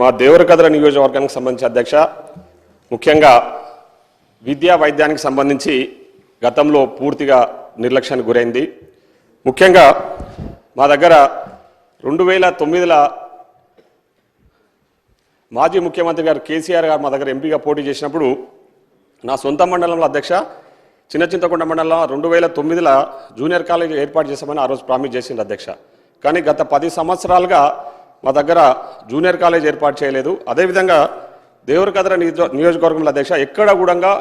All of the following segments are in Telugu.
మా దేవరకద్ర నియోజకవర్గానికి సంబంధించి అధ్యక్ష ముఖ్యంగా విద్యా వైద్యానికి సంబంధించి గతంలో పూర్తిగా నిర్లక్ష్యానికి గురైంది. ముఖ్యంగా మా దగ్గర రెండు వేల తొమ్మిదిల మాజీ ముఖ్యమంత్రి గారు కేసీఆర్ గారు మా దగ్గర ఎంపీగా పోటీ చేసినప్పుడు నా సొంత మండలంలో అధ్యక్ష చిన్న చింతకొండ మండలంలో రెండు వేల తొమ్మిదిలో జూనియర్ కాలేజ్ ఏర్పాటు చేశామని ఆ రోజు ప్రామిస్ చేసింది అధ్యక్ష. కానీ గత పది సంవత్సరాలుగా మా దగ్గర జూనియర్ కాలేజ్ ఏర్పాటు చేయలేదు. అదేవిధంగా దేవరకద్ర నియోజ నియోజకవర్గంలో అధ్యక్ష ఎక్కడ కూడా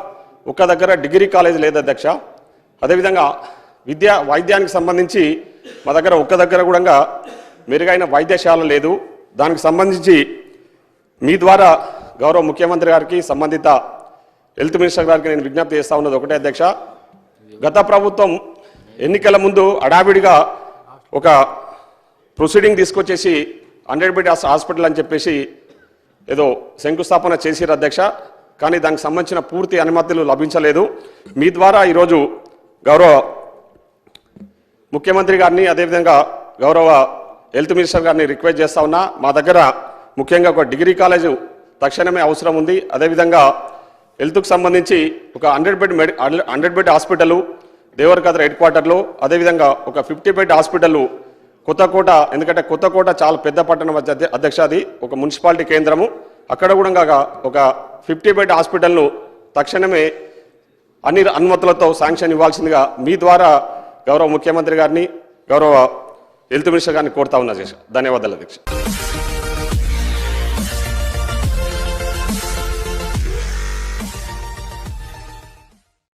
ఒక దగ్గర డిగ్రీ కాలేజ్ లేదు అధ్యక్ష. అదేవిధంగా విద్యా వైద్యానికి సంబంధించి మా దగ్గర ఒక్క దగ్గర కూడా మెరుగైన వైద్యశాల లేదు. దానికి సంబంధించి మీ ద్వారా గౌరవ ముఖ్యమంత్రి గారికి సంబంధిత హెల్త్ మినిస్టర్ గారికి నేను విజ్ఞప్తి చేస్తా ఉన్నది ఒకటే అధ్యక్ష. గత ప్రభుత్వం ఎన్నికల ముందు అడావిడిగా ఒక ప్రొసీడింగ్ తీసుకొచ్చేసి హండ్రెడ్ బెడ్ హాస్పిటల్ అని చెప్పేసి ఏదో శంకుస్థాపన చేసిరు అధ్యక్ష కానీ దానికి సంబంధించిన పూర్తి అనుమతులు లభించలేదు. మీ ద్వారా ఈరోజు గౌరవ ముఖ్యమంత్రి గారిని అదేవిధంగా గౌరవ హెల్త్ మినిస్టర్ గారిని రిక్వెస్ట్ చేస్తా ఉన్నా. మా దగ్గర ముఖ్యంగా ఒక డిగ్రీ కాలేజు తక్షణమే అవసరం ఉంది. అదేవిధంగా హెల్త్కు సంబంధించి ఒక హండ్రెడ్ బెడ్ మెడి hundred bed hospital Devarakadra head క్వార్టర్లో అదేవిధంగా ఒక ఫిఫ్టీ బెడ్ హాస్పిటల్ కొత్తకోట ఎందుకంటే కొత్తకోట చాలా పెద్ద పట్టణం అధ్యక్ష అది ఒక మున్సిపాలిటీ కేంద్రము. అక్కడ కూడా ఒక ఫిఫ్టీ బెడ్ హాస్పిటల్ను తక్షణమే అన్ని అనుమతులతో శాంక్షన్ ఇవ్వాల్సిందిగా మీ ద్వారా గౌరవ ముఖ్యమంత్రి గారిని గౌరవ హెల్త్ మినిస్టర్ గారిని కోరుతా ఉన్నా ధన్యవాదాలు అధ్యక్ష.